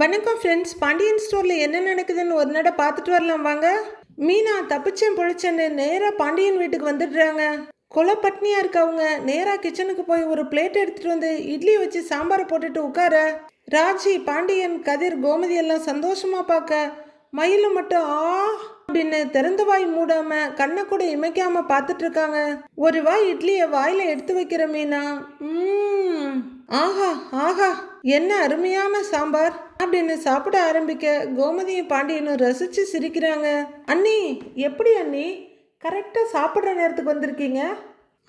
வணக்கம் ஃப்ரெண்ட்ஸ் பாண்டியன் ஸ்டோரில் என்ன நடக்குதுன்னு ஒரு நட பார்த்துட்டு வரலாம் வாங்க. மீனா தப்பிச்சேன் பொழிச்சேன்னு நேராக பாண்டியன் வீட்டுக்கு வந்துடுறாங்க. கொலை பட்னியாக இருக்கவங்க நேராக கிச்சனுக்கு போய் ஒரு பிளேட் எடுத்துகிட்டு வந்து இட்லி வச்சு சாம்பாரை போட்டுட்டு உட்கார. ராஜி பாண்டியன் கதிர் கோமதி எல்லாம் சந்தோஷமாக பார்க்க. மயிலும் மட்டும் ஆ அப்படின்னு திறந்த வாய் மூடாம கண்ணை கூட இமைக்காம பார்த்துட்டு இருக்காங்க. ஒரு வாய் இட்லியை வாயில எடுத்து வைக்கிற மீனா ஆஹா ஆஹா என்ன அருமையான சாம்பார். அப்படின்னு சாப்பிட ஆரம்பிக்க கோமதியும் பாண்டியனும் ரசிச்சு சிரிக்கிறாங்க. அண்ணி எப்படி அண்ணி? கரெக்டாக சாப்பிட்ற நேரத்துக்கு வந்திருக்கீங்க?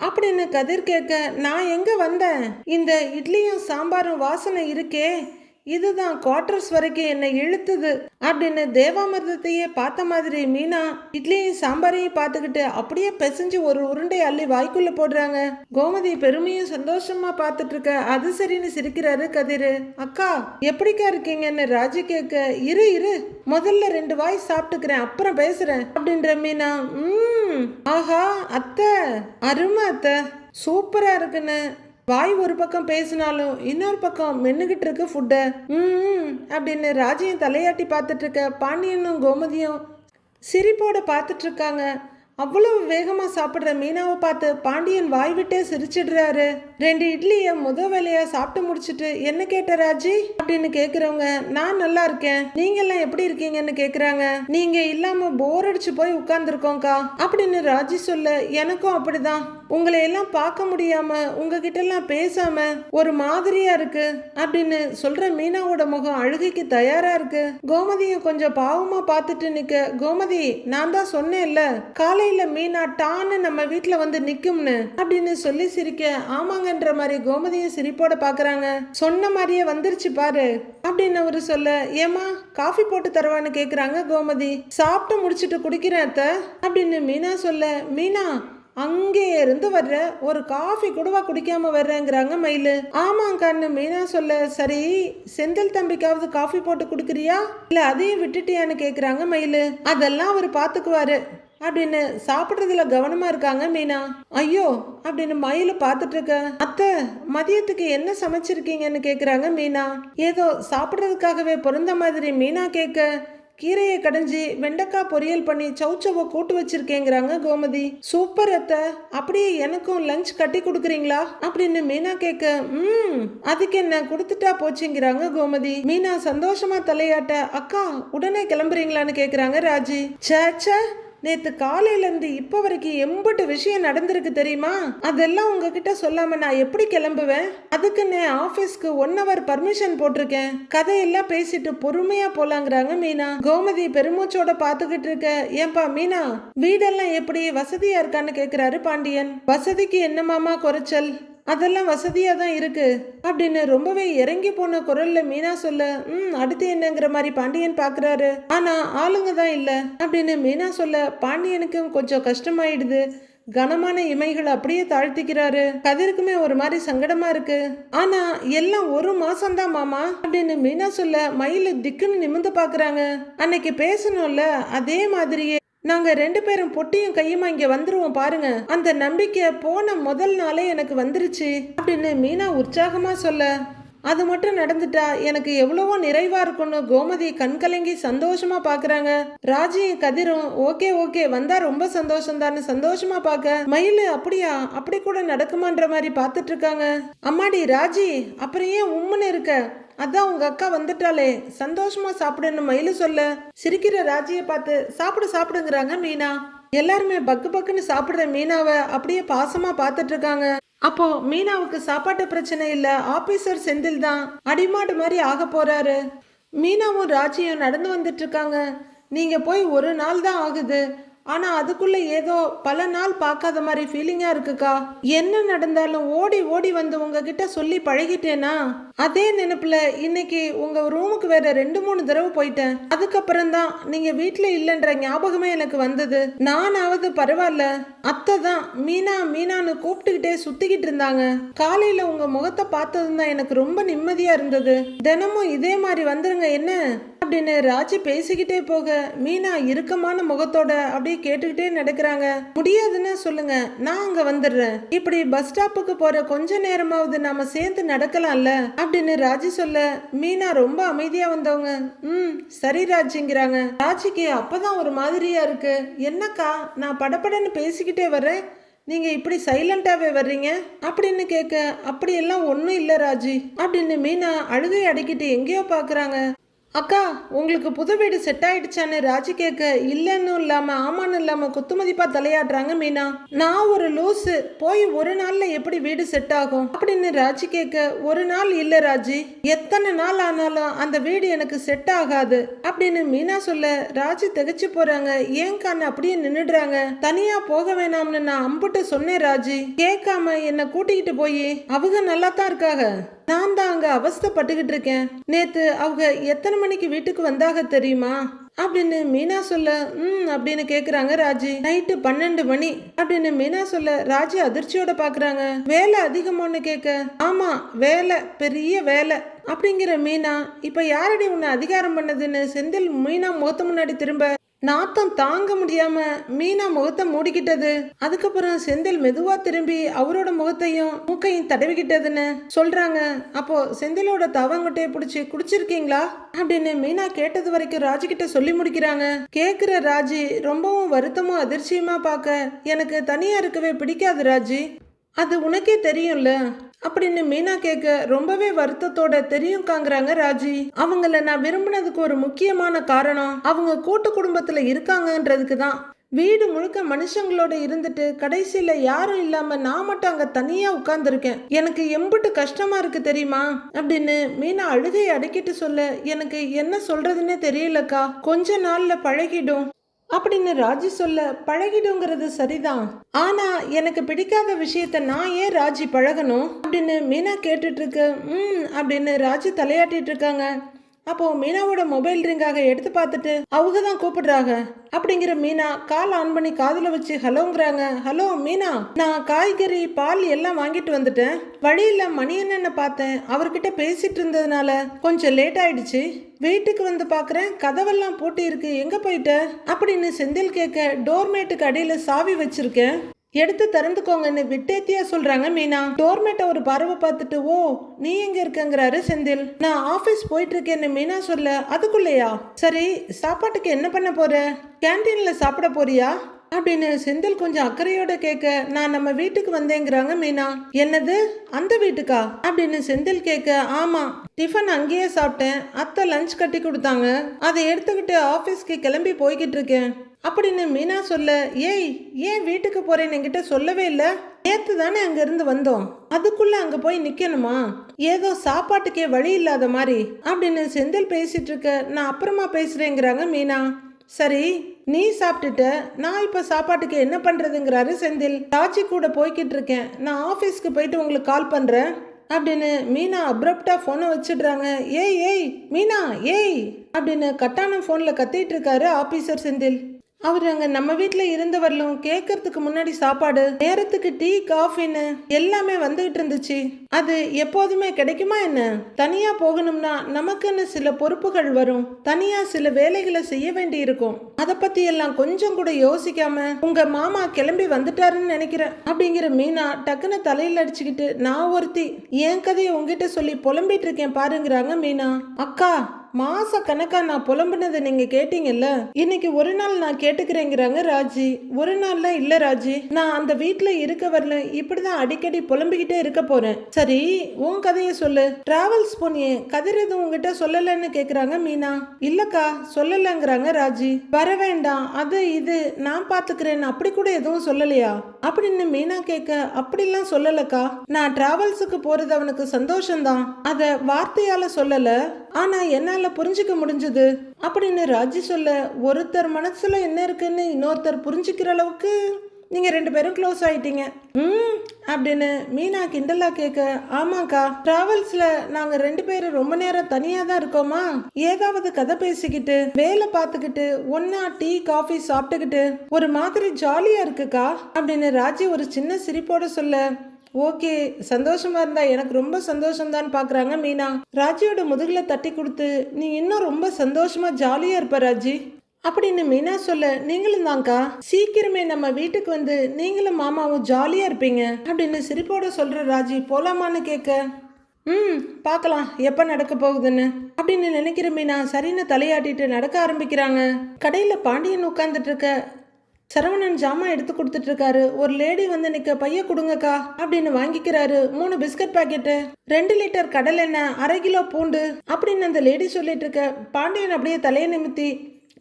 அப்படின்னு கதிர் கேட்க நான் எங்கே வந்தேன்? இந்த இட்லியும் சாம்பாரும் வாசனை இருக்கே. இதுதான் குவார்டர்ஸ் வரைக்கும் என்னை இழுத்துது அப்படின்னு தேவாமிர்தத்தையே பார்த்த மாதிரி மீனா இட்லியும் சாம்பாரையும் பார்த்துக்கிட்டு அப்படியே பிசைஞ்சு ஒரு உருண்டை அள்ளி வாய்க்குள்ள போடுறாங்க. கோமதி பெருமையும் சந்தோஷமா பார்த்துட்டு இருக்க அது சரின்னு சிரிக்கிறாரு கதிர். அக்கா எப்படிக்கா இருக்கீங்கன்னு ராஜி கேட்க இரு இரு. முதல்ல ரெண்டு வாய் சாப்பிட்டுக்கிறேன் அப்புறம் பேசுறேன் அப்படின்ற மீனா ம் ஆஹா அத்தை. அருமை அத்தை. சூப்பரா இருக்குன்னு. வாய் ஒரு பக்கம் பேசினாலும் இன்னொரு பக்கம் மென்னுகிட்டு இருக்கு ஃபுட்டை ம் அப்படின்னு ராஜையும் தலையாட்டி பார்த்துட்டு இருக்க பாண்டியனும் கோமதியும் சிரிப்போட பார்த்துட்டு இருக்காங்க. அவ்வளவு வேகமாக சாப்பிட்ற மீனாவை பார்த்து பாண்டியன் வாய் விட்டே சிரிச்சிடுறாரு. ரெண்டு இட்லியை முத வேலையா சாப்பிட்டு முடிச்சிட்டு என்ன கேட்ட ராஜி? அப்படின்னு கேக்குறவங்க நான் நல்லா இருக்கேன். நீங்க எல்லாம் எப்படி இருக்கீங்கன்னு கேக்குறாங்க. நீங்க இல்லாம போர் அடிச்சு போய் உட்கார்ந்துருக்கோம்க்கா. அப்படின்னு ராஜி சொல்ல எனக்கும் அப்படிதான். உங்களை எல்லாம் பார்க்க முடியாம உங்ககிட்ட எல்லாம் பேசாம ஒரு மாதிரியா இருக்கு. அப்படின்னு சொல்ற மீனாவோட முகம் அழுகைக்கு தயாரா இருக்கு. கோமதிய கொஞ்சம் பாவமா பார்த்துட்டு நிக்க கோமதி நான் தான் சொன்னேன்ல காலையில மீனா டான்னு நம்ம வீட்டுல வந்து நிக்கும்னு. அப்படின்னு சொல்லி சிரிக்க ஆமாங்க ஆமாங்கன்ற மாதிரி கோமதியை சிரிப்போட பாக்குறாங்க. சொன்ன மாதிரியே வந்துருச்சு பாரு. அப்படின்னு அவரு சொல்ல ஏமா காஃபி போட்டு தருவான்னு கேக்குறாங்க கோமதி. சாப்பிட்டு முடிச்சிட்டு குடிக்கிறேன் அத்தை அப்படின்னு மீனா சொல்ல மீனா அங்கே இருந்து வர்ற ஒரு காஃபி கூடவா குடிக்காம வர்றேங்கிறாங்க மயிலு. ஆமாங்கான்னு மீனா சொல்ல சரி செந்தில் தம்பிக்காவது காஃபி போட்டு குடுக்குறியா? இல்ல அதையும் விட்டுட்டியான்னு கேக்குறாங்க மயிலு. அதெல்லாம் அவர் பாத்துக்குவாரு. அப்படின்னு சாப்பிட்றதுல கவனமா இருக்காங்க மீனா. ஐயோ அப்படின்னு மயில பார்த்துட்டு இருக்க. அத்தை மதியத்துக்கு என்ன சமைச்சிருக்கீங்கன்னு கேக்குறாங்க மீனா. ஏதோ சாப்பிட்றதுக்காகவே பிறந்த மாதிரி மீனா கேட்க கீரையை கடைஞ்சி வெண்டைக்காய் பொரியல் பண்ணி சௌச்சவை கூட்டு வச்சிருக்கேங்கிறாங்க கோமதி. சூப்பர் அத்தை அப்படியே எனக்கும் லஞ்ச் கட்டி கொடுக்குறீங்களா? அப்படின்னு மீனா கேட்க ம் அதுக்கு என்ன கொடுத்துட்டா போச்சுங்கிறாங்க கோமதி. மீனா சந்தோஷமா தலையாட்ட அக்கா உடனே கிளம்புறீங்களான்னு கேக்குறாங்க ராஜி. ச்சே ச்சே நேத்து காலையிலேருந்து இப்போ வரைக்கும் எம்பட்டு விஷயம் நடந்திருக்கு தெரியுமா? அதெல்லாம் உங்ககிட்ட சொல்லாம நான் எப்படி கிளம்புவேன்? அதுக்குன்னு ஆஃபீஸ்க்கு ஒன் ஹவர் பர்மிஷன் போட்டிருக்கேன். கதையெல்லாம் பேசிட்டு பொறுமையா போலாங்கிறாங்க மீனா. கோமதி பெருமூச்சோட பாத்துக்கிட்டு இருக்க. ஏன்பா மீனா வீடெல்லாம் எப்படி? வசதியா இருக்கான்னு கேக்குறாரு பாண்டியன். வசதிக்கு என்னமாமா குறைச்சல்? அதெல்லாம் வசதியாக தான் இருக்குது அப்படின்னு ரொம்பவே இறங்கி போன குரலில் மீனா சொல்ல ம் அடுத்து என்னங்கிற மாதிரி பாண்டியன் பார்க்குறாரு ஆனால் ஆளுங்க தான் இல்லை. அப்படின்னு மீனா சொல்ல பாண்டியனுக்கும் கொஞ்சம் கஷ்டமாயிடுது. கனமான இமைகளை அப்படியே தாழ்த்திக்கிறாரு. கதிருக்குமே ஒரு மாதிரி சங்கடமா இருக்கு. ஆனா எல்லாம் ஒரு மாசம்தான் மாமா. அப்படின்னு மீனா சொல்ல மயில திக்குன்னு நிமிந்து பாக்குறாங்க. அன்னைக்கு பேசணும்ல அதே மாதிரியே நாங்கள் ரெண்டு பேரும் பொட்டியும் கையுமா இங்கே வந்துருவோம் பாருங்க. அந்த நம்பிக்கை போன முதல் நாளே எனக்கு வந்துருச்சு. அப்படின்னு மீனா உற்சாகமாக சொல்ல அது மட்டும் நடந்துட்டா எனக்கு எவ்வளவோ நிறைவா இருக்கும்னு கோமதி கண்கலங்கி சந்தோஷமா பாக்குறாங்க. ராஜியும் கதிரும் ஓகே ஓகே வந்தா ரொம்ப சந்தோஷம் தானே சந்தோஷமா பாக்க. மயில் அப்படியா? அப்படி கூட நடக்குமான்ற மாதிரி பாத்துட்டு இருக்காங்க. அம்மாடி ராஜி அப்புறம் ஏன் உம்முன்னு இருக்க? அதான் உங்க அக்கா வந்துட்டாளே. சந்தோஷமா சாப்பிடுன்னு மயிலு சொல்ல. சிரிக்கிற ராஜியை பார்த்து சாப்பிடு சாப்பிடுங்கிறாங்க மீனா. எல்லாருமே பக்கு பக்குன்னு சாப்பிடுற மீனாவை அப்படியே பாசமா பார்த்துட்டு இருக்காங்க. அப்போ மீனாவுக்கு சாப்பாட்டு பிரச்சனை இல்ல ஆபீசர் செந்தில் தான் அடிமாடு மாதிரி ஆக போறாரு. மீனாவும் ராஜியும் நடந்து வந்துட்டு இருக்காங்க. நீங்க போய் ஒரு நாள் தான் ஆகுது. ஆனால் அதுக்குள்ளே ஏதோ பல நாள் பார்க்காத மாதிரி ஃபீலிங்காக இருக்குக்கா. என்ன நடந்தாலும் ஓடி ஓடி வந்து உங்ககிட்ட சொல்லி பழகிட்டேனா? அதே நினைப்புல இன்னைக்கு உங்கள் ரூமுக்கு வேற ரெண்டு மூணு தடவை போயிட்டேன். அதுக்கப்புறம் தான் வீட்டில் இல்லைன்ற ஞாபகமே எனக்கு வந்தது. நானாவது பரவாயில்ல. அத்தை தான் மீனா மீனான்னு கூப்பிட்டுக்கிட்டே சுத்திக்கிட்டு இருந்தாங்க. காலையில் உங்கள் முகத்தை பார்த்ததும் தான் எனக்கு ரொம்ப நிம்மதியாக இருந்தது. தினமும் இதே மாதிரி வந்துருங்க என்ன? அப்படின்னு ராஜி பேசிக்கிட்டே போக மீனா இறுக்கமான முகத்தோட அப்படியே கேட்டுக்கிட்டே நடக்கிறாங்க. முடியாதுன்னு சொல்லுங்க நான் அங்க வந்துடுறேன். இப்படி பஸ் ஸ்டாப்புக்கு போற கொஞ்ச நேரமாவது நாம சேர்ந்து நடக்கலாம்ல? அப்படின்னு ராஜி சொல்ல மீனா ரொம்ப அமைதியா வந்தவங்க. ம் சரி ராஜிங்கிறாங்க. ராஜிக்கு அப்பதான் ஒரு மாதிரியா இருக்கு. என்னக்கா நான் படபடன்னு பேசிக்கிட்டே வர்றேன். நீங்க இப்படி சைலண்டாவே வர்றீங்க? அப்படின்னு கேட்க அப்படியெல்லாம் ஒன்றும் இல்லை ராஜி. அப்படின்னு மீனா அழுகை அடக்கிட்டு எங்கேயோ பார்க்குறாங்க அக்கா உங்களுக்கு புது வீடு செட் ஆயிடுச்சான்னு ராஜி கேட்க இல்லைன்னு இல்லாம ஆமான்னு இல்லாம குத்துமதிப்பா தலையாடுறாங்க மீனா. நான் ஒரு லூசு போய் ஒரு நாள்ல எப்படி வீடு செட் ஆகும்? அப்படின்னு ராஜி கேட்க ஒரு நாள் இல்ல ராஜி எத்தனை நாள் ஆனாலும் அந்த வீடு எனக்கு செட் ஆகாது அப்படின்னு மீனா சொல்ல ராஜி திகச்சு போறாங்க ஏங்கான்னு அப்படியே நின்னுடுறாங்க? தனியா போக வேணாம்னு நான் அம்புட்டு சொன்னேன் ராஜி கேட்காம என்ன கூட்டிக்கிட்டு போய் அவங்க நல்லா தான் இருக்காங்க. நான் தான் அங்க அவஸ்தைப்பட்டுக்கிட்டு இருக்கேன். நேத்து அவங்க எத்தனை மணிக்கு வீட்டுக்கு வந்தாக தெரியுமா? அப்படின்னு மீனா சொல்ல ம் அப்படின்னு கேக்குறாங்க ராஜி. நைட்டு பன்னெண்டு மணி அப்படின்னு மீனா சொல்ல ராஜி அதிர்ச்சியோட பாக்குறாங்க. வேலை அதிகமான்னு கேட்க ஆமா வேலை பெரிய வேலை அப்படிங்கிற மீனா இப்ப யாரடி உன்னை அதிகாரம் பண்ணதுன்னு செந்தில் மீனா முகத்து முன்னாடி திரும்ப நாத்தம் தாங்க முடியாம மீனா முகத்தை மூடிக்கிட்டது. அதுக்கப்புறம் செந்தில் மெதுவா திரும்பி அவரோட முகத்தையும் மூக்கையும் தடவிக்கிட்டதுன்னு சொல்றாங்க. அப்போ செந்திலோட தவங்கொட்டையை பிடிச்சி குடிச்சிருக்கீங்களா? அப்படின்னு மீனா கேட்டது வரைக்கும் ராஜு கிட்ட சொல்லி முடிக்கிறாங்க. கேக்குற ராஜி ரொம்பவும் வருத்தமும் அதிர்ச்சியுமா பார்க்க எனக்கு தனியா இருக்கவே பிடிக்காது ராஜி. அது உனக்கே தெரியும்ல. அப்படின்னு மீனா கேட்க ரொம்பவே வருத்தத்தோட தெரியும்காங்கிறாங்க ராஜி. அவங்கள நான் விரும்பினதுக்கு ஒரு முக்கியமான காரணம் அவங்க கூட்டு குடும்பத்துல இருக்காங்கன்றதுக்கு தான். வீடு முழுக்க மனுஷங்களோட இருந்துட்டு கடைசியில யாரும் இல்லாம நான் மட்டும் அங்க தனியா உட்கார்ந்துருக்கேன். எனக்கு எம்பிட்டு கஷ்டமா இருக்கு தெரியுமா? அப்படின்னு மீனா அழுகையை அடக்கிட்டு சொல்ல எனக்கு என்ன சொல்றதுன்னே தெரியலக்கா. கொஞ்ச நாள்ல பழகிடும். அப்படின்னு ராஜி சொல்ல பழகிடுங்கிறது சரிதான். ஆனா எனக்கு பிடிக்காத விஷயத்த நான் ஏன் ராஜி பழகணும்? அப்படின்னு மீனா கேட்டுட்டு இருக்கு. ம் அப்படின்னு ராஜி தலையாட்டிட்டு இருக்காங்க. அப்போ மீனாவோட மொபைல் ரிங்காக எடுத்து பார்த்துட்டு அவங்க தான் கூப்பிடுறாங்க. அப்படிங்கிற மீனா கால் ஆன் பண்ணி காதுல வச்சு ஹலோங்கிறாங்க. ஹலோ மீனா நான் காய்கறி பால் எல்லாம் வாங்கிட்டு வந்துட்டேன். வழியில் மணி என்னன்னு பார்த்தேன். அவர்கிட்ட பேசிட்டு இருந்ததுனால கொஞ்சம் லேட் ஆயிடுச்சு. வீட்டுக்கு வந்து பார்க்குறேன். கதவெல்லாம் பூட்டி இருக்கு எங்கே போயிட்ட? அப்படின்னு செந்தில் கேட்க டோர்மேட்டுக்கு அடியில் சாவி வச்சிருக்கேன். எடுத்து திறந்துக்கோங்கன்னு விட்டேத்தியா சொல்றாங்க மீனா. டோர்மேட்ட ஒரு பறவை பார்த்துட்டு ஓ நீ எங்க இருக்கங்கிறாரு செந்தில். நான் ஆபீஸ் போயிட்டு இருக்கேன்னு மீனா சொல்ல அதுக்குள்ளேயா? சரி சாப்பாட்டுக்கு என்ன பண்ண போற? கேன்டீன்ல சாப்பிட போறியா? அப்படின்னு செந்தில் கொஞ்சம் அக்கறையோட கேட்க நான் நம்ம வீட்டுக்கு வந்தேங்கிறாங்க மீனா. என்னது? அந்த வீட்டுக்கா? அப்படின்னு செந்தில் கேட்க ஆமா டிஃபன் அங்கேயே சாப்பிட்டேன். அத்தை லஞ்ச் கட்டி கொடுத்தாங்க. அதை எடுத்துக்கிட்டு ஆஃபீஸ்க்கு கிளம்பி போய்கிட்டு இருக்கேன். அப்படின்னு மீனா சொல்ல ஏய் ஏன் வீட்டுக்கு போறேன்னு என்கிட்ட சொல்லவே இல்லை? நேத்து தானே அங்கேருந்து வந்தோம். அதுக்குள்ள அங்க போய் நிக்கணுமா? ஏதோ சாப்பாட்டுக்கே வழி இல்லாத மாதிரி அப்படின்னு செந்தில் பேசிட்டு இருக்க நான் அப்புறமா பேசுறேங்கிறாங்க மீனா. சரி நீ சாப்பிட்டுட்ட. நான் இப்போ சாப்பாட்டுக்கு என்ன பண்ணுறதுங்கிறாரு செந்தில். ராஜி கூட போய்கிட்டு இருக்கேன். நான் ஆஃபீஸ்க்கு போயிட்டு உங்களுக்கு கால் பண்ணுறேன் அப்படின்னு மீனா அப்ரப்டா ஃபோனை வச்சிடுறாங்க. ஏய் ஏய் மீனா ஏய் அப்படின்னு கட்டான ஃபோனில் கத்திட்டு இருக்காரு ஆஃபீஸர் செந்தில். அவர் அங்க நம்ம வீட்டில் இருந்தவர்களும் கேட்கறதுக்கு முன்னாடி சாப்பாடு நேரத்துக்கு டீ காஃபின்னு எல்லாமே வந்துகிட்டு இருந்துச்சு. அது எப்போதுமே கிடைக்குமா என்ன? தனியா போகணும்னா நமக்குன்னு சில பொறுப்புகள் வரும். தனியா சில வேலைகளை செய்ய வேண்டி இருக்கும். அதை பத்தி எல்லாம் கொஞ்சம் கூட யோசிக்காம உங்க மாமா கிளம்பி வந்துட்டாருன்னு நினைக்கிறேன் அப்படிங்கிற மீனா டக்குன்னு தலையில் அடிச்சுக்கிட்டு நான் ஒருத்தி என் கதையை உங்ககிட்ட சொல்லி புலம்பிட்டு இருக்கேன் பாருங்கிறாங்க மீனா. அக்கா மாச கணக்கா நான் புலம்புனதை நீங்க கேட்டீங்கல்ல? இன்னைக்கு ஒரு நாள் நான் கேட்டுக்கிறேங்கிறாங்க ராஜி. ஒரு நாள்ல இல்ல ராஜி. நான் அந்த வீட்டுல இருக்க வரல. இப்படிதான் அடிக்கடி புலம்பிக்கிட்டே இருக்க போறேன். சரி உன் கதையை சொல்லு. டிராவல்ஸ் போனியே கதிர் எதுவும் உங்ககிட்ட சொல்லலன்னு கேக்குறாங்க மீனா. இல்லக்கா சொல்லலங்கிறாங்க ராஜி. வர வேண்டாம். அது இது நான் பாத்துக்கிறேன் அப்படி கூட எதுவும் சொல்லலையா? அப்படின்னு மீனா கேட்க அப்படிலாம் சொல்லலக்கா. நான் டிராவல்ஸுக்கு போறது அவனுக்கு சந்தோஷம்தான். அத வார்த்தையால சொல்லல. ஆனா என்னால புரிஞ்சுக்க முடிஞ்சது. அப்படின்னு ராஜி சொல்ல ஒருத்தர் மனசுல என்ன இருக்குன்னு இன்னொருத்தர் புரிஞ்சுக்கிற அளவுக்கு நீங்க ரெண்டு பேரும் க்ளோஸ் ஆயிட்டீங்க. ம் அப்படின்னு மீனா கிண்டலா கேட்க ஆமாக்கா டிராவல்ஸ்ல நாங்க ரெண்டு பேரும் ரொம்ப நேரம் தனியா தான் இருக்கோமா? ஏதாவது கதை பேசிக்கிட்டு வேலை பார்த்துக்கிட்டு ஒன்னா டீ காஃபி சாப்பிட்டுக்கிட்டு ஒரு மாதிரி ஜாலியா இருக்குக்கா? அப்படின்னு ராஜி ஒரு சின்ன சிரிப்போட சொல்ல ஓகே சந்தோஷமா இருந்தா எனக்கு ரொம்ப சந்தோஷம்தான் பாக்குறாங்க மீனா. ராஜியோட முதுகுல தட்டி கொடுத்து நீ இன்னும் ரொம்ப சந்தோஷமா ஜாலியா இருப்ப ராஜி. அப்படின்னு மீனா சொல்ல நீங்களும் தான்க்கா. சீக்கிரமே நம்ம வீட்டுக்கு வந்து நீங்களும் மாமாவும் ஜாலியா இருப்பீங்க அப்படின்னு சிரிப்போட சொல்ற ராஜி போலாமான்னு கேட்க. ம் பார்க்கலாம் எப்போ நடக்க போகுதுன்னு. அப்படின்னு நினைக்கிற மீனா சரின்னு தலையாட்டிட்டு நடக்க ஆரம்பிக்கிறாங்க. கடையில் பாண்டியன் உட்காந்துட்டு இருக்க சரவணன் ஜாமான் எடுத்து கொடுத்துட்டு இருக்காரு ஒரு லேடி வந்து நிக்க பைய கொடுங்கக்கா அப்படின்னு வாங்கிக்கிறாரு. மூணு பிஸ்கட் பாக்கெட்டு. ரெண்டு லிட்டர் கடல் எண்ணெய் அரை கிலோ பூண்டு அப்படின்னு அந்த லேடி சொல்லிட்டு இருக்க பாண்டியன் அப்படியே தலையை நிமித்தி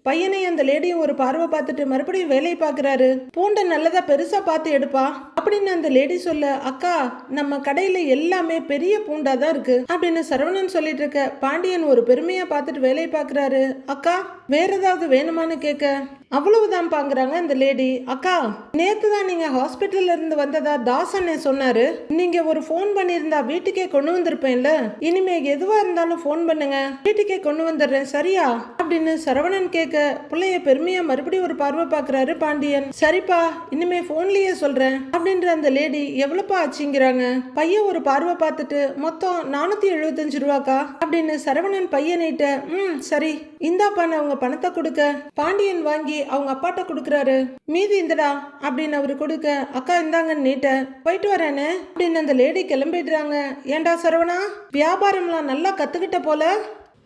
பையனை அந்த லேடியும் ஒரு பார்வை பார்த்துட்டு மறுபடியும் வேலையை பார்க்குறாரு பூண்டை நல்லதா பெருசா பார்த்து எடுப்பா அப்படின்னு அந்த லேடி சொல்ல. அக்கா நம்ம கடையில எல்லாமே பெரிய பூண்டா தான் இருக்கு அப்படின்னு சரவணன் சொல்லிட்டு இருக்க பாண்டியன் ஒரு பெருமையா பார்த்துட்டு வேலையை பார்க்குறாரு அக்கா வேற ஏதாவது வேணுமான்னு கேட்க அவ்வளவுதான் பாங்குறாங்க அந்த லேடி. அக்கா நேத்து தான் நீங்க ஹாஸ்பிட்டல்ல இருந்து வந்ததா தாஸ் சொன்னாரு. நீங்க ஒரு ஃபோன் பண்ணியிருந்தா வீட்டுக்கே கொண்டு வந்திருப்பேன்ல. இனிமே எதுவா இருந்தாலும் ஃபோன் பண்ணுங்க. வீட்டுக்கே கொண்டு வந்துடுறேன் சரியா? அப்படின்னு சரவணன் கேட்க பிள்ளைய பெருமையா மறுபடியும் ஒரு பார்வை பாக்குறாரு பாண்டியன். சரிப்பா இனிமே போன்லயே சொல்றேன் அப்படின்ற அந்த லேடி எவ்வளவுப்பா ஆச்சுங்கிறாங்க? பையன் ஒரு பார்வை பார்த்துட்டு மொத்தம் நானூத்தி எழுபத்தஞ்சு ரூபாக்கா? அப்படின்னு சரவணன் பையனிட்ட ம் சரி. இந்தாப்பா நான் அவங்க பணத்தை கொடுக்க பாண்டியன் வாங்கி அவங்க அப்பாட்ட கொடுக்குறாரு. மீதி இந்தடா அப்படின்னு அவரு கொடுக்க அக்கா இந்தாங்க நீட்ட போயிட்டு வரேனே அப்படின்னு அந்த லேடி கிளம்பிடுறாங்க. ஏண்டா சரவணா வியாபாரம்லாம் நல்லா கத்துக்கிட்ட போல?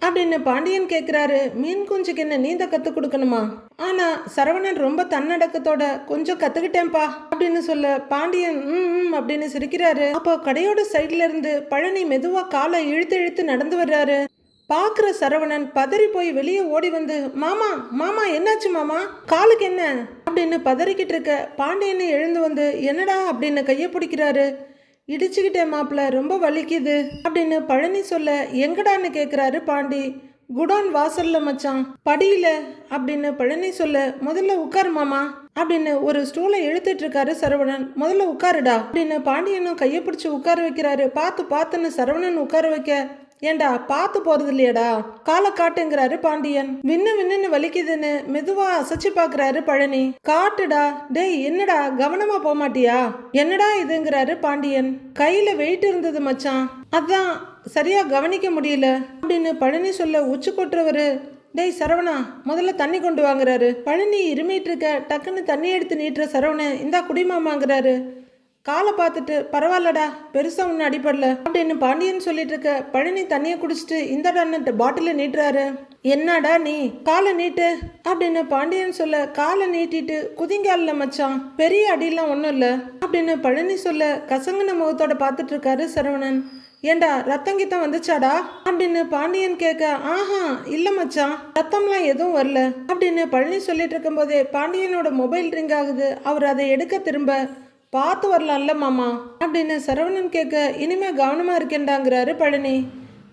அப்படின்னு பாண்டியன் கேட்குறாரு மீன் குஞ்சுக்கு என்ன நீந்த கத்து கொடுக்கணுமா? ஆனா சரவணன் ரொம்ப தன்னடக்கத்தோட கொஞ்சம் கத்துக்கிட்டேன்பா அப்படின்னு சொல்ல பாண்டியன் ம் அப்படின்னு சிரிக்கிறாரு. அப்போ கடையோட சைட்ல இருந்து பழனி மெதுவா காலை இழுத்து இழுத்து நடந்து வர்றாரு. பார்க்குற சரவணன் பதறி போய் வெளியே ஓடி வந்து மாமா மாமா என்னாச்சு மாமா? காலுக்கு என்ன? அப்படின்னு பதறிக்கிட்டு இருக்க பாண்டியனை எழுந்து வந்து என்னடா? அப்படின்னு கையை பிடிக்கிறாரு. இடிச்சுக்கிட்டே மாப்பிள்ள ரொம்ப வலிக்குது அப்படின்னு பழனி சொல்ல எங்கடான்னு? கேட்குறாரு பாண்டி. குடோன் வாசல்ல மச்சான் படியில அப்படின்னு பழனி சொல்ல முதல்ல உட்காரு மாமா அப்படின்னு ஒரு ஸ்டூலை இழுத்துட்டு இருக்காரு சரவணன். முதல்ல உட்காருடா அப்படின்னு பாண்டியனும் கையை பிடிச்சி உட்கார வைக்கிறாரு. பார்த்து பார்த்துன்னு சரவணன் உட்கார வைக்க ஏண்டா பார்த்து போறது இல்லையாடா காலை காட்டுங்கிறாரு பாண்டியன். விண்ணு விண்ணுன்னு வலிக்குதுன்னு மெதுவா அசைச்சு பாக்குறாரு பழனி. காட்டுடா. டேய் என்னடா கவனமா போக மாட்டியா? என்னடா இதுங்கிறாரு பாண்டியன். கையில வெயிட் இருந்தது மச்சான். அதான் சரியா கவனிக்க முடியல. அப்படின்னு பழனி சொல்ல உச்சி கொட்டுறவரு டேய் சரவணா முதல்ல தண்ணி கொண்டு வாங்குறாரு. பழனி இருமிட்டு இருக்க டக்குன்னு தண்ணி எடுத்து நீட்டுற சரவணன் இந்தா குடிமாமாங்கிறாரு. காலை பார்த்துட்டு பரவாயில்லடா பெருசாக ஒன்றும் அடிபடல. அப்படின்னு பாண்டியன் சொல்லிட்டு இருக்க பழனி தண்ணியை குடிச்சிட்டு இந்தடான்னு பாட்டிலை நீட்டுறாரு. என்னடா நீ காலை நீட்டு? அப்படின்னு பாண்டியன் சொல்ல காலை நீட்டிட்டு குதிங்காலில் மச்சான். பெரிய அடியெல்லாம் ஒன்றும் இல்லை. அப்படின்னு பழனி சொல்ல கசங்கின முகத்தோட பார்த்துட்டு இருக்காரு சரவணன். ஏண்டா ரத்தம் கித்தம் வந்துச்சாடா? அப்படின்னு பாண்டியன் கேட்க ஆஹா இல்ல மச்சான் ரத்தம்லாம் எதுவும் வரல. அப்படின்னு பழனி சொல்லிட்டு இருக்கும்போதே பாண்டியனோட மொபைல் ரிங் ஆகுது. அவர் அதை எடுக்க திரும்ப பார்த்து வரலாம்ல மாமா. அப்படின்னு சரவணன் கேட்க இனிமே கவனமா இருக்கேன்டாங்கிறாரு பழனி.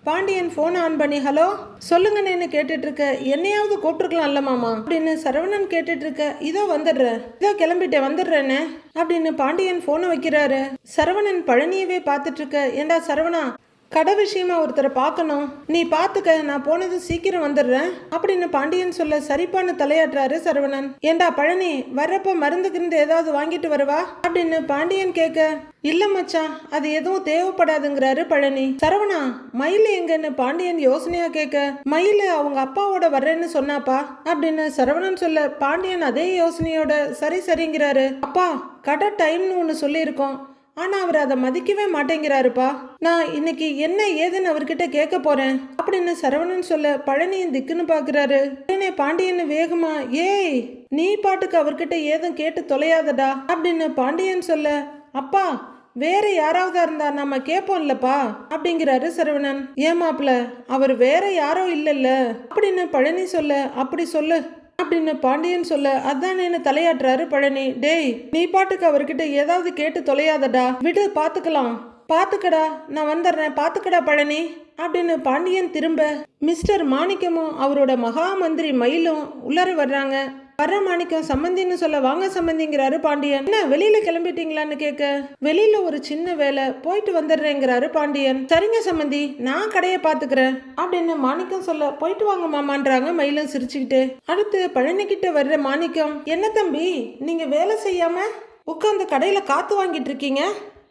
பாண்டியன் ஃபோன் ஆன் பண்ணி ஹலோ சொல்லுங்கண்ணேன்னு கேட்டுட்டு இருக்க என்னையாவது கூப்பிட்டுருக்கலாம்ல மாமா. அப்படின்னு சரவணன் கேட்டுட்டு இருக்க இதோ வந்துடுறேன். இதோ கிளம்பிட்டேன் வந்துடுறேன்னு அப்படின்னு பாண்டியன் ஃபோனை வைக்கிறாரு. சரவணன் பழனியவே பார்த்துட்டு இருக்க ஏண்டா சரவணா கடை விஷயமா ஒருத்தரை பார்க்கணும். நீ பார்த்துக்க நான் போனது சீக்கிரம் வந்துடுறேன். அப்படின்னு பாண்டியன் சொல்ல சரிப்பான தலையாட்டுறாரு சரவணன். ஏண்டா பழனி வர்றப்ப மருந்து கிருந்து ஏதாவது வாங்கிட்டு வருவா? அப்படின்னு பாண்டியன் கேட்க இல்ல மச்சான் அது எதுவும் தேவைப்படாதுங்கிறாரு பழனி. சரவணா மயில் எங்கன்னு? பாண்டியன் யோசனையா கேட்க மயில் அவங்க அப்பாவோட வர்றேன்னு சொன்னாப்பா? அப்படின்னு சரவணன் சொல்ல பாண்டியன் அதே யோசனையோட சரி சரிங்கிறாரு. அப்பா கடை டைம்னு ஒன்று சொல்லியிருக்கோம். ஆனா அவர் அதை மதிக்கவே மாட்டேங்கிறாருப்பா. நான் இன்னைக்கு என்ன ஏதுன்னு அவர்கிட்ட கேட்க போறேன். அப்படின்னு சரவணன் சொல்ல பழனியின் திக்குன்னு பாக்குறாரு. உடனே பாண்டியன் வேகமா ஏய் நீ பாட்டுக்கு அவர்கிட்ட ஏதும் கேட்டு தொலையாதடா. அப்படின்னு பாண்டியன் சொல்ல அப்பா வேற யாராவதா இருந்தா நம்ம கேட்போம்லப்பா அப்படிங்கிறாரு சரவணன். ஏமாப்ல அவர் வேற யாரோ இல்லைல்ல. அப்படின்னு பழனி சொல்ல அப்படி சொல்லு. அப்படின்னு பாண்டியன் சொல்ல அதானேன்னு தலையாட்டுறாரு பழனி. டேய் நீ பாட்டுக்கு அவர்கிட்ட ஏதாவது கேட்டு தொலையாதடா. விடு பாத்துக்கலாம். பாத்துக்கடா நான் வந்துடுறேன். பாத்துக்கடா பழனி. அப்படின்னு பாண்டியன் திரும்ப மிஸ்டர் மாணிக்கமும் அவரோட மகா மந்திரி மயிலும் உள்ளர வர்றாங்க. வர்ற மாணிக்கம் சம்மந்தின்னு சொல்ல வாங்க சம்மந்திங்கிறாரு பாண்டியன். என்ன வெளியில கிளம்பிட்டீங்களான்னு கேட்க வெளியில ஒரு சின்ன வேலை போயிட்டு வந்துடுறேங்கிறாரு பாண்டியன். சரிங்க சம்மந்தி நான் கடையை பாத்துக்கிறேன் அப்படின்னு மாணிக்கம் சொல்ல போயிட்டு வாங்க மாமான்றாங்க மயிலும் சிரிச்சுக்கிட்டு. அடுத்து பழனிக்கிட்ட வர்ற மாணிக்கம் என்ன தம்பி நீங்க வேலை செய்யாம உட்காந்து கடையில காத்து வாங்கிட்டு இருக்கீங்க?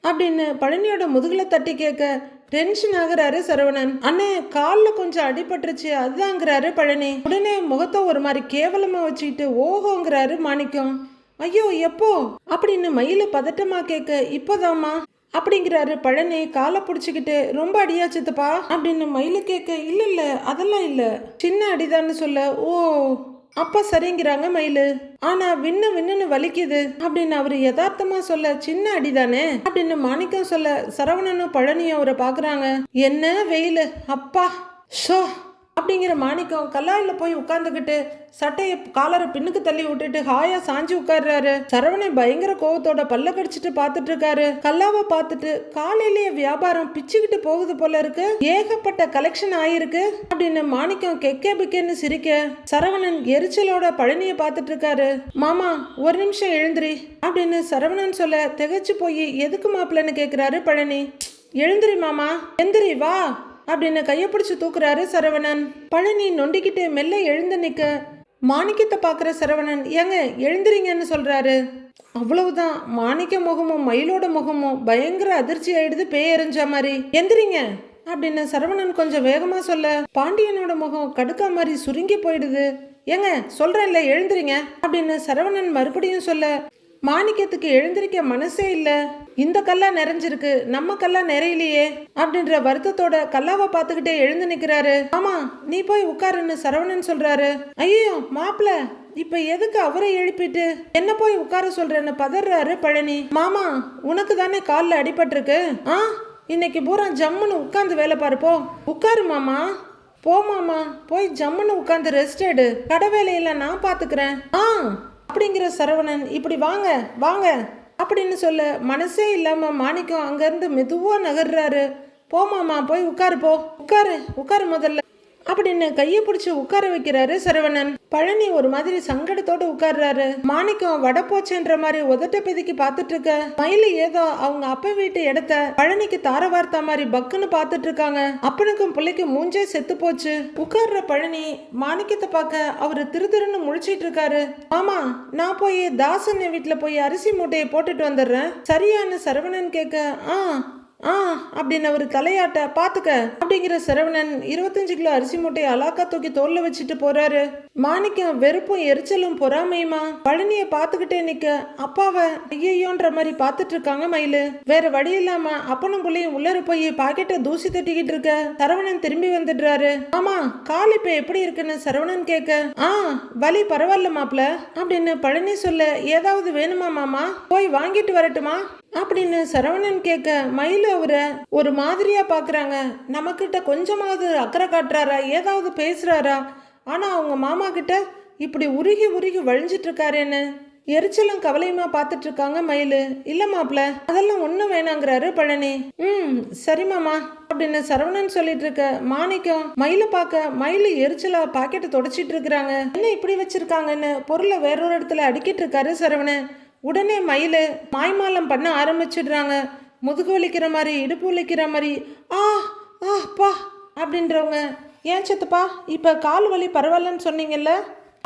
அப்படின்னு பழனியோட முதுகுல தட்டி கேட்க டென்ஷன் ஆகுறாரு சரவணன். அண்ணே காலில் கொஞ்சம் அடிபட்டுருச்சு அதுதாங்கிறாரு பழனி. உடனே முகத்தை ஒரு மாதிரி கேவலமா வச்சுக்கிட்டு ஓஹோங்கிறாரு மாணிக்கம். ஐயோ எப்போ? அப்படின்னு மயில பதட்டமா கேட்க இப்போதாம்மா அப்படிங்கிறாரு பழனி. காலை பிடிச்சிக்கிட்டு ரொம்ப அடியா அப்படின்னு மயில கேட்க இல்ல இல்ல அதெல்லாம் இல்ல. சின்ன அடிதான்னு சொல்ல ஓ அப்பா சரிங்கிறாங்க மயிலு. ஆனா விண்ணு விண்ணுன்னு வலிக்குது. அப்படின்னு அவரு யதார்த்தமா சொல்ல சின்ன அடிதானே? அப்படின்னு மாணிக்கம் சொல்ல சரவணனும் பழனியும் அவரை பாக்குறாங்க என்ன வெயிலு? அப்பா! ஷோ! அப்படிங்கிற மாணிக்கம் கல்லாயில போய் உட்காந்துக்கிட்டு சட்டையை காலரை பின்னுக்கு தள்ளி விட்டுட்டு ஹாயா சாஞ்சி உட்கார்றாரு. சரவணன் பயங்கர கோவத்தோட பல்ல கடிச்சிட்டு பார்த்துட்டு இருக்காரு. கல்லாவை பார்த்துட்டு காலையிலேயே வியாபாரம் பிச்சுக்கிட்டு போகுது போல இருக்கு. ஏகப்பட்ட கலெக்ஷன் ஆயிருக்கு. அப்படின்னு மாணிக்கம் கெக்கே பிக்கேன்னு சிரிக்க சரவணன் எரிச்சலோட பழனியை பார்த்துட்டு இருக்காரு. மாமா ஒரு நிமிஷம் எழுந்திரி அப்படின்னு சரவணன் சொல்ல திகைச்சு போய் எதுக்கு மாப்பிள்ளன்னு கேக்குறாரு பழனி? எழுந்திரி மாமா எந்திரி வா. அப்படின்னு கையை பிடிச்சு தூக்குறாரு சரவணன். பழனி நொண்டிக்கிட்டு மெல்ல எழுந்து நிக்க. மாணிக்கத்தை பார்க்குற சரவணன் ஏங்க எழுந்திரிங்கன்னு சொல்றாரு. அவ்வளவுதான். மாணிக்க முகமும் மயிலோட முகமும் பயங்கர அதிர்ச்சி ஆயிடுது பேயறிஞ்ச மாதிரி. எந்திரிங்க அப்படின்னு சரவணன் கொஞ்சம் வேகமா சொல்ல. பாண்டியனோட முகம் கடுக்கா மாதிரி சுருங்கி போயிடுது. ஏங்க சொல்றேன்ல எழுந்திரிங்க அப்படின்னு சரவணன் மறுபடியும் சொல்ல. மாணிக்கத்துக்கு எழுந்திருக்க மனசே இல்லை. இந்த கல்லா நிறைஞ்சிருக்கு நம்ம கல்லா நிறையலையே அப்படின்ற வருத்தத்தோட கல்லாவை பார்த்துக்கிட்டே எழுந்து நிக்கிறாரு. ஆமா நீ போய் உட்காருன்னு சரவணன் சொல்றாரு. ஐயோ மாப்பிள இப்ப எதுக்கு அவரை எழுப்பிட்டு? என்ன போய் உட்கார சொல்றேன்னு பதறாரு பழனி. மாமா உனக்கு தானே காலில் அடிபட்டிருக்கு? ஆ இன்னைக்கு பூரா ஜம்முன்னு உட்காந்து வேலை பாருப்போ உட்காரு மாமா. போ மாமா. போய் ஜம்முன்னு உட்காந்து ரெஸ்ட் எடு. கடை வேலையெல்லாம் நான் பாத்துக்கிறேன் ஆ. அப்படிங்கிற சரவணன் இப்படி வாங்க வாங்க அப்படின்னு சொல்ல மனசே இல்லாம மாணிக்கம் அங்கேருந்து மெதுவாக நகர்றாரு. போமாமா போய் உட்காரு போ. உட்காரு உட்காரு முதல்ல. அப்படின்னு கையை பிடிச்சி உட்கார வைக்கிறாரு சரவணன்? பழனி ஒரு மாதிரி சங்கடத்தோட உட்கார்றாரு. மாணிக்கம் வட போச்சேன்ற மாதிரி உதட்ட பிதுக்கி பார்த்துட்டு இருக்க மயிலு ஏதோ அவங்க அப்ப வீட்டு இடத்த பழனிக்கு தார வார்த்தா மாதிரி பக்குன்னு பார்த்துட்டு இருக்காங்க அப்பனுக்கும் பிள்ளைக்கும் மூஞ்சே செத்து போச்சு. உட்கார்ற பழனி மாணிக்கத்தை பார்க்க அவரு திரு திருன்னு முழிச்சிட்டு இருக்காரு ஆமா நான் போய் தாசன் வீட்டுல போய் அரிசி மூட்டையை போட்டுட்டு வந்துடுறேன் சரியான்னு சரவணன் கேட்க ஆ ஆ அப்படின்னு அவர் தலையாட்ட பாத்துக்க. அப்படிங்கிற சரவணன் இருபத்தஞ்சு கிலோ அரிசி மூட்டையை அலாக்கா தூக்கி தோல்ல வச்சுட்டு போறாரு. மாணிக்கம் வெறுப்பும் எரிச்சலும் பொறாமையுமா? பழனிய பாத்துக்கிட்டே நிக்க. அப்பாவை ஐயோன்ற மாதிரி பாத்துட்டு இருக்காங்க மயிலு. வேற வழி இல்லாம அப்பனும் புள்ளையும் உள்ளர போய் பாக்கெட்டை தூசி தட்டிக்கிட்டு இருக்க. சரவணன் திரும்பி வந்துடுறாரு. ஆமா கால் இப்ப எப்படி இருக்குன்னு சரவணன் கேட்க ஆ வலி பரவாயில்ல மாப்ள அப்படின்னு பழனி சொல்ல ஏதாவது வேணுமா மாமா? போய் வாங்கிட்டு வரட்டுமா? அப்படின்னு சரவணன் கேட்க மயில் அவரை ஒரு மாதிரியா பாக்குறாங்க. நம்மக்கிட்ட கொஞ்சமாவது அக்கறை காட்டுறாரா? ஏதாவது பேசுறாரா? ஆனா அவங்க மாமா கிட்ட இப்படி உருகி உருகி வழிஞ்சிட்ருக்காரேன்னு எரிச்சலும் கவலையுமா பார்த்துட்டு இருக்காங்க மயிலு. இல்ல மாப்ள அதெல்லாம் ஒண்ணும் வேணாங்கிறாரு பழனி. ம் சரி மாமா அப்படின்னு சரவணன் சொல்லிட்டு இருக்க மாணிக்கம் மயில பார்க்க மயில் எரிச்சலா பாக்கெட்டை தொடச்சிட்டு இருக்கிறாங்க. என்ன இப்படி வச்சிருக்காங்கன்னு பொருளை வேறொரு இடத்துல அடுக்கிட்டு இருக்காரு சரவணன். உடனே மயில் மாய்மாலம் பண்ண ஆரம்பிச்சிடுறாங்க. முதுகு வலிக்கிற மாதிரி இடுப்பு வலிக்கிற மாதிரி ஆ ஆ பா அப்படின்றவங்க ஏன் சித்தப்பா இப்போ கால் வலி பரவாயில்லன்னு சொன்னீங்கல்ல?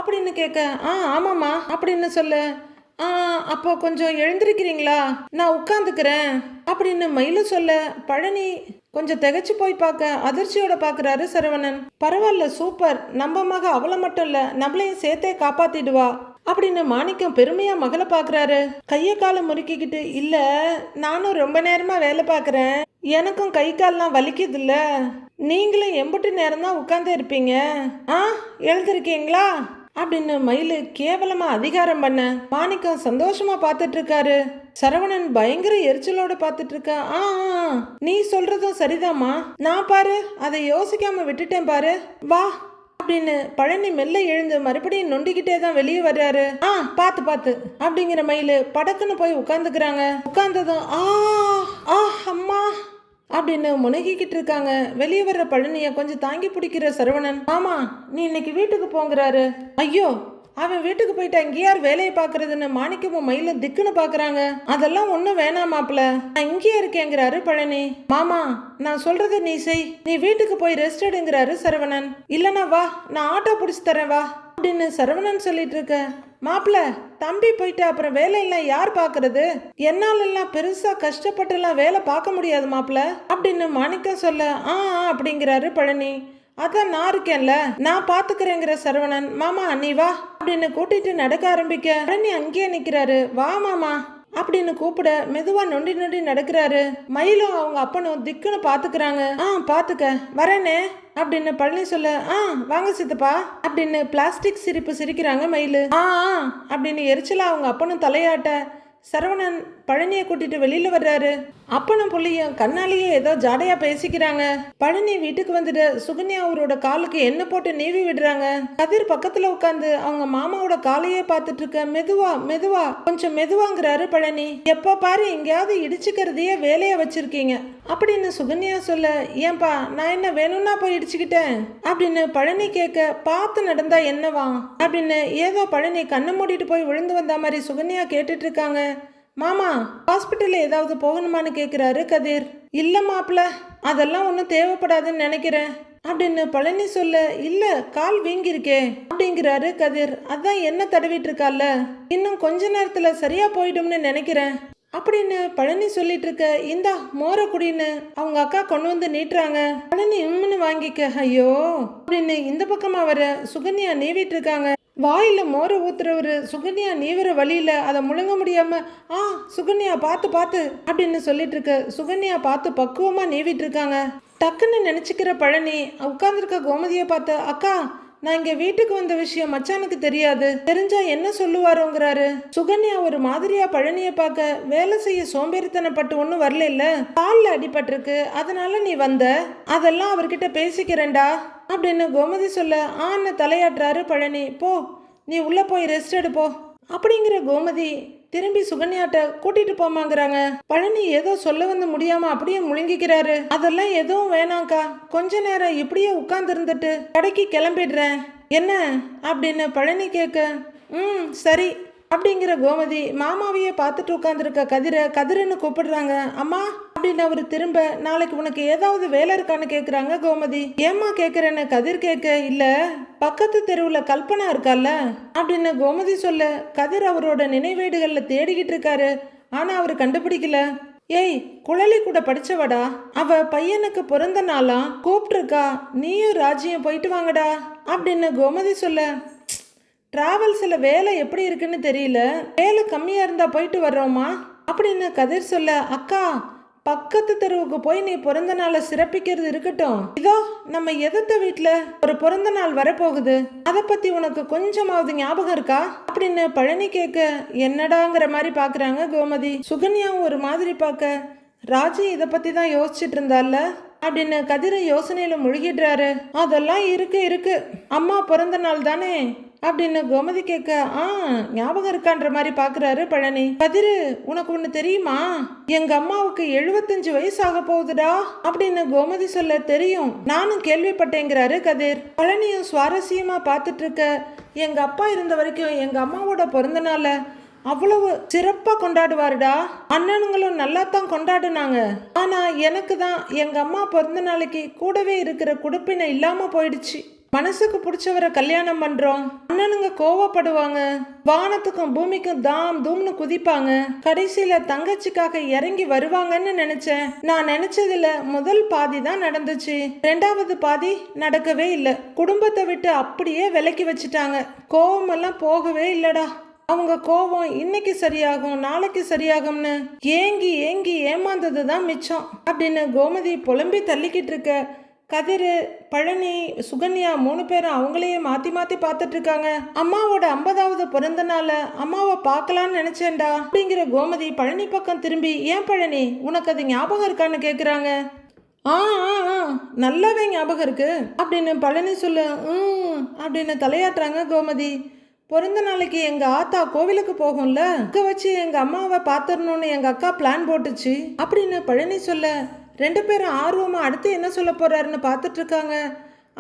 அப்படின்னு கேட்க ஆ ஆமாம்மா அப்படின்னு சொல்ல. ஆ அப்போ கொஞ்சம் எழுந்திருக்கிறீங்களா? நான் உட்காந்துக்கிறேன் அப்படின்னு மயிலும் சொல்ல பழனி கொஞ்சம் திகச்சு போய் பார்க்க அதிர்ச்சியோட பார்க்குறாரு சரவணன். பரவாயில்ல சூப்பர். நம்ம மக அவளை மட்டும் இல்லை நம்மளையும் சேர்த்தே காப்பாத்திடுவா. அப்படின்னு மாணிக்கம் பெருமையாக மகளை பார்க்குறாரு. கையை காலை முறுக்கிக்கிட்டு இல்லை நானும் ரொம்ப நேரமாக வேலை பார்க்குறேன். எனக்கும் கை கால்லாம் வலிக்குதுல்ல. நீங்களும் எம்புட்டு நேரம் தான் உட்காந்து இருப்பீங்க. ஆ எழுந்திருக்கீங்களா? அப்படின்னு மயில் கேவலமா அதிகாரம் பண்ண மாணிக்கம் சந்தோஷமா பார்த்துட்டு இருக்காரு சரவணன் பயங்கர எரிச்சலோட பார்த்துட்டு இருக்கா ஆ ஆ, ஆ. நீ சொல்றதும் சரிதாம்மா. நான் பாரு அதை யோசிக்காம விட்டுட்டேன் பாரு. வா அப்படின்னு பழனி மெல்ல எழுந்து மறுபடியும் நொண்டிக்கிட்டே தான் வெளியே வர்றாரு. ஆ பாத்து பாத்து அப்படிங்கிற மயிலு படக்குன்னு போய் உட்காந்துக்கிறாங்க உட்கார்ந்ததும் ஆ ஆ அம்மா அப்படின்னு முனகிக்கிட்டு இருக்காங்க. வெளியே வர்ற பழனிய கொஞ்சம் தாங்கி பிடிக்கிற சரவணன். ஆமா நீ இன்னைக்கு வீட்டுக்கு போங்கிறாரு. ஐயோ அவன் வீட்டுக்கு போயிட்டு அங்கேயார் வேலையை பார்க்கறதுன்னு மாணிக்கமும் மயிலும் திக்குன்னு பார்க்குறாங்க. அதெல்லாம் ஒன்றும் வேணாம் மாப்பிள நான் இங்கேயே இருக்கேங்கிறாரு பழனி. மாமா நான் சொல்றதை நீ செய். நீ வீட்டுக்கு போய் ரெஸ்ட் எடுங்கிறாரு சரவணன். இல்லனா வா நான் ஆட்டோ பிடிச்சி தரேன் வா. அப்படின்னு சரவணன் சொல்லிட்டு இருக்க. மாப்பிள்ள தம்பி போயிட்டு அப்புறம் வேலையெல்லாம் யார் பார்க்கறது? என்னாலெல்லாம் பெருசா கஷ்டப்பட்டுலாம் வேலை பார்க்க முடியாது மாப்பிள்ள. அப்படின்னு மாணிக்கம் சொல்ல ஆ ஆ, அப்படிங்கிறாரு பழனி. அதான் நான் இருக்கேன்ல. நான் பாத்துக்கிறேங்கிற சரவணன் மாமா நீ வா அப்படின்னு கூட்டிட்டு நடக்க ஆரம்பிக்க உடனே அங்கேயே நிக்கிறாரு. வா மாமா அப்படின்னு கூப்பிட மெதுவா நொண்டி நொண்டி நடக்கிறாரு. மயிலும் அவங்க அப்பனும் திக்குன்னு பாத்துக்கிறாங்க. ஆ பாத்துக்க வரேனே அப்படின்னு பழனி சொல்ல ஆ வாங்க சித்தப்பா அப்படின்னு பிளாஸ்டிக் சிரிப்பு சிரிக்கிறாங்க மயிலு. ஆ ஆ அப்படின்னு எரிச்சலா அவங்க அப்பனும் தலையாட்ட சரவணன் பழனியை கூட்டிட்டு வெளியில வர்றாரு. அப்பனும் புள்ளியும் கண்ணாலேயே ஏதோ ஜாடையா பேசிக்கிறாங்க. பழனி வீட்டுக்கு வந்துட்டு சுகன்யா அவரோட காலுக்கு எண்ணெய் போட்டு நீவி விடுறாங்க. கதிர் பக்கத்துல உட்காந்து அவங்க மாமாவோட காலையே பார்த்துட்டு இருக்க மெதுவா மெதுவா கொஞ்சம் மெதுவாங்கிறாரு பழனி. எப்ப பாரு எங்கேயாவது இடிச்சுக்கிறதையே வேலையை வச்சிருக்கீங்க. அப்படின்னு சுகன்யா சொல்ல ஏன்பா நான் என்ன வேணும்னா போய் இடிச்சுக்கிட்டேன்? அப்படின்னு பழனி கேட்க பார்த்து நடந்தா என்னவா? அப்படின்னு ஏதோ பழனி கண்ணை மூடிட்டு போய் விழுந்து வந்த மாதிரி சுகன்யா கேட்டுட்டு இருக்காங்க. மாமா ஹாஸ்பிட்டல் ஏதாவது போகணுமான்னு கேட்குறாரு கதிர். இல்லை மாப்பிள்ள அதெல்லாம் ஒன்றும் தேவைப்படாதுன்னு நினைக்கிறேன். அப்படின்னு பழனி சொல்ல இல்லை கால் வீங்கிருக்கே அப்படிங்கிறாரு கதிர். அதான் என்ன தடவிட்டு இருக்கால. இன்னும் கொஞ்ச நேரத்தில் சரியா போயிடும்னு நினைக்கிறேன் அப்படின்னு பழனி சொல்லிட்டு இருக்க இந்தா மோர குடின்னு அவங்க அக்கா கொண்டு வந்து நீட்டுறாங்க. பழனி இம்முன்னு வாங்கிக்க ஐயோ அப்படின்னு இந்த பக்கமா வர சுகன்யா நீவிட்டு இருக்காங்க. வாயில் மோர ஊத்துறவரு சுகன்யா நீவிற வழியில அதை முழுங்க முடியாமல் ஆ சுகன்யா பார்த்து பார்த்து அப்படின்னு சொல்லிட்டு இருக்க சுகன்யா பார்த்து பக்குவமாக நீவிட்டு இருக்காங்க. டக்குன்னு நினச்சிக்கிற பழனி உட்காந்துருக்க கோமதியை பார்த்து அக்கா நான் இங்கே வீட்டுக்கு வந்த விஷயம் மச்சானுக்கு தெரியாது. தெரிஞ்சா என்ன சொல்லுவாரோங்கிறாரு. சுகன்யா ஒரு மாதிரியா பழனிய பார்க்க வேலை செய்ய சோம்பேறித்தனப்பட்டு ஒன்றும் வரல இல்ல? காலில் அடிபட்டிருக்கு. அதனால நீ வந்த? அதெல்லாம் அவர்கிட்ட பேசிக்கிறேன்டா. அப்படின்னு கோமதி சொல்ல ஆன்னு தலையாட்டுறாரு பழனி. போ நீ உள்ளே போய் ரெஸ்ட் எடுப்போ அப்படிங்கிற கோமதி திரும்பி சுகன்யாட்ட கூட்டிட்டு போமாங்கிறாங்க. பழனி ஏதோ சொல்ல வந்து முடியாம அப்படியே முழுங்கிக்கிறாரு. அதெல்லாம் எதுவும் வேணாம்க்கா. கொஞ்ச நேரம் இப்படியே உட்கார்ந்து இருந்துட்டு கடைக்கு கிளம்பிடுறேன். என்ன? அப்படின்னு பழனி கேட்க ம் சரி. அப்படிங்கிற கோமதி மாமாவையே பார்த்துட்டு உட்காந்துருக்க கதிரை கதிரன்னு கூப்பிடுறாங்க. அம்மா அப்படின்னு அவர் திரும்ப நாளைக்கு உனக்கு ஏதாவது வேலை இருக்கான்னு கேட்குறாங்க கோமதி. ஏம்மா கேட்குறேன்னு கதிர் கேட்க இல்லை பக்கத்து தெருவில் கல்பனா இருக்கால்ல? அப்படின்னு கோமதி சொல்ல கதிர் அவரோட நினைவேடுகளில் தேடிக்கிட்டு இருக்காரு. ஆனால் அவர் கண்டுபிடிக்கல. ஏய் குழலி கூட படிச்சவடா? அவ பையனுக்கு பிறந்த நாளா? கூப்பிட்டுருக்கா நீயும் ராஜ்யம் போயிட்டு வாங்கடா. அப்படின்னு கோமதி சொல்ல டிராவல்ஸில் வேலை எப்படி இருக்குன்னு தெரியல. வேலை கம்மியாக இருந்தால் போயிட்டு வர்றோமா? அப்படின்னு கதிர் சொல்ல அக்கா பக்கத்து தெருவுக்கு போய் நீ பிறந்த நாளை சிறப்பிக்கிறது இருக்கட்டும். இதோ நம்ம எதிர்த்த வீட்டில் ஒரு பிறந்த நாள் வரப்போகுது. அதை பற்றி உனக்கு கொஞ்சமாவது ஞாபகம் இருக்கா? அப்படின்னு பழனி கேட்க என்னடாங்கிற மாதிரி பார்க்குறாங்க கோமதி. சுகன்யாவும் ஒரு மாதிரி பார்க்க ராஜி இதை பற்றி தான் யோசிச்சுட்டு இருந்தால அப்படின்னு கதிரை யோசனையில் முழுகிடுறாரு. அதெல்லாம் இருக்கு இருக்கு. அம்மா பிறந்த நாள் தானே. அப்படின்னு கோமதி கேட்க ஆ ஞாபகம் இருக்கான்ற மாதிரி பாக்குறாரு பழனி. கதிரு உனக்கு ஒண்ணு தெரியுமா? எங்க அம்மாவுக்கு எழுபத்தஞ்சு வயசு ஆக போகுதுடா அப்படின்னு கோமதி சொல்ல தெரியும். நானும் கேள்விப்பட்டேங்கிறாரு கதிர். பழனியும் சுவாரஸ்யமா பார்த்துட்டு இருக்க எங்க அப்பா இருந்த வரைக்கும் எங்க அம்மாவோட பிறந்தனால அவ்வளவு சிறப்பா கொண்டாடுவாருடா. அண்ணனுங்களும் நல்லா தான் கொண்டாடுனாங்க. ஆனா எனக்கு தான் எங்க அம்மா பிறந்த நாளைக்கு கூடவே இருக்கிற குடுப்பினை இல்லாம போயிடுச்சு. மனசுக்கு பிடிச்சவரை கல்யாணம் பண்றோம். அண்ணனுங்க கோவப்படுவாங்க. வானத்துக்கும் பூமிக்கும் தாம் தூம்னு குதிப்பாங்க. கடைசியில தங்கச்சிக்காக இறங்கி வருவாங்கன்னு நினைச்சேன். நான் நினைச்சதுல முதல் பாதி தான் நடந்துச்சு. ரெண்டாவது பாதி நடக்கவே இல்லை. குடும்பத்தை விட்டு அப்படியே விலக்கி வச்சுட்டாங்க. கோவமெல்லாம் போகவே இல்லடா. அவங்க கோபம் இன்னைக்கு சரியாகும் நாளைக்கு சரியாகும்னு ஏங்கி ஏங்கி ஏமாந்தது தான் மிச்சம். அப்படின்னு கோமதி புலம்பி தள்ளிக்கிட்டு இருக்க கதிர் பழனி சுகன்யா மூணு பேரும் அவங்களையே மாற்றி மாற்றி பார்த்துட்ருக்காங்க. அம்மாவோட ஐம்பதாவது பிறந்த நாள அம்மாவை பார்க்கலான்னு நினச்சேன்டா. அப்படிங்கிற கோமதி பழனி பக்கம் திரும்பி ஏன் பழனி? உனக்கு அது ஞாபகம் இருக்கான்னு கேட்குறாங்க ஆ ஆ ஆ நல்லாவே ஞாபகம் இருக்கு. அப்படின்னு பழனி சொல்ல ம் அப்படின்னு தலையாட்டுறாங்க கோமதி. பிறந்த நாளைக்கு எங்கள் ஆத்தா கோவிலுக்கு போகும்ல? அங்கே வச்சு எங்கள் அம்மாவை பாத்துடணும்னு எங்கள் அக்கா பிளான் போட்டுச்சு. அப்படின்னு பழனி சொல்ல ரெண்டு பேரும் ஆர்வமாக அடுத்து என்ன சொல்ல போகிறாருன்னு பார்த்துட்ருக்காங்க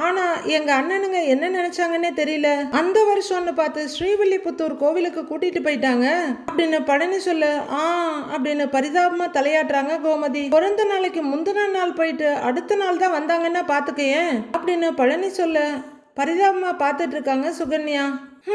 ஆனால் எங்கள் அண்ணனுங்க என்ன நினச்சாங்கன்னே தெரியல. அந்த வருஷம்னு பார்த்து ஸ்ரீவில்லிபுத்தூர் கோவிலுக்கு கூட்டிகிட்டு போயிட்டாங்க. அப்படின்னு பழனி சொல்ல ஆ அப்படின்னு பரிதாபமாக தலையாட்டுறாங்க கோமதி. பிறந்த நாளைக்கு முந்தின நாள் போயிட்டு அடுத்த நாள் தான் வந்தாங்கன்னா பாத்துக்கேன் அப்படின்னு பழனி சொல்ல பரிதாபமாக பார்த்துட்ருக்காங்க சுகன்யா.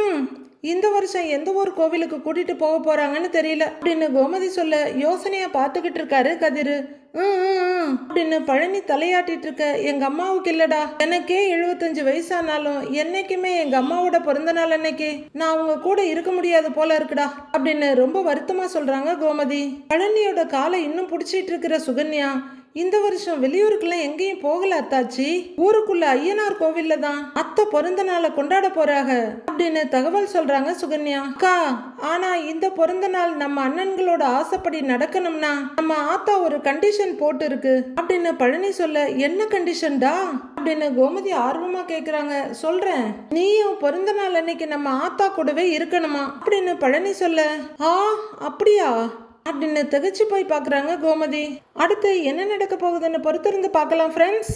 ம் இந்த வருஷம் எந்த ஒரு கோவிலுக்கு கூட்டிட்டு போக போறாங்கன்னு தெரியல. அப்படின்னு கோமதி சொல்ல யோசனையா பார்த்துக்கிட்டு இருக்காரு கதிரு. "ம், அப்படின்னு பழனி தலையாட்டிட்டு இருக்க எங்க அம்மாவுக்கு இல்லடா. எனக்கே எழுபத்தஞ்சு வயசானாலும் என்னைக்குமே எங்க அம்மாவோட பிறந்த நாள் அன்னைக்கு. நான் அவங்க கூட இருக்க முடியாது போல இருக்குடா. அப்படின்னு ரொம்ப வருத்தமா சொல்றாங்க கோமதி. பழனியோட காலை இன்னும் பிடிச்சிட்டு இருக்கிற சுகன்யா இந்த வருஷம் வெளியூருக்குலாம் எங்கேயும் போகல அத்தாச்சி. ஊருக்குள்ள ஐயனார் கோவில்ல தான் அத்தை பிறந்த நாளை கொண்டாட போறாங்க அப்படின்னு தகவல் சொல்றாங்க சுகன்யா. அக்கா ஆனா இந்த பிறந்த நாள் நம்ம அண்ணன்களோட ஆசைப்படி நடக்கணும்னா நம்ம ஆத்தா ஒரு கண்டிஷன் போட்டு இருக்கு அப்படின்னு பழனி சொல்ல என்ன கண்டிஷன்டா அப்படின்னு கோமதி ஆர்வமா கேக்குறாங்க. சொல்றேன் நீயும் பிறந்த நாள் அன்னைக்கு நம்ம ஆத்தா கூடவே இருக்கணுமா? அப்படின்னு பழனி சொல்ல ஆ அப்படியா? அப்படின்னு திகச்சு போய் பார்க்குறாங்க கோமதி. அடுத்து என்ன நடக்க போகுதுன்னு பொறுத்திருந்து பார்க்கலாம் ஃப்ரெண்ட்ஸ்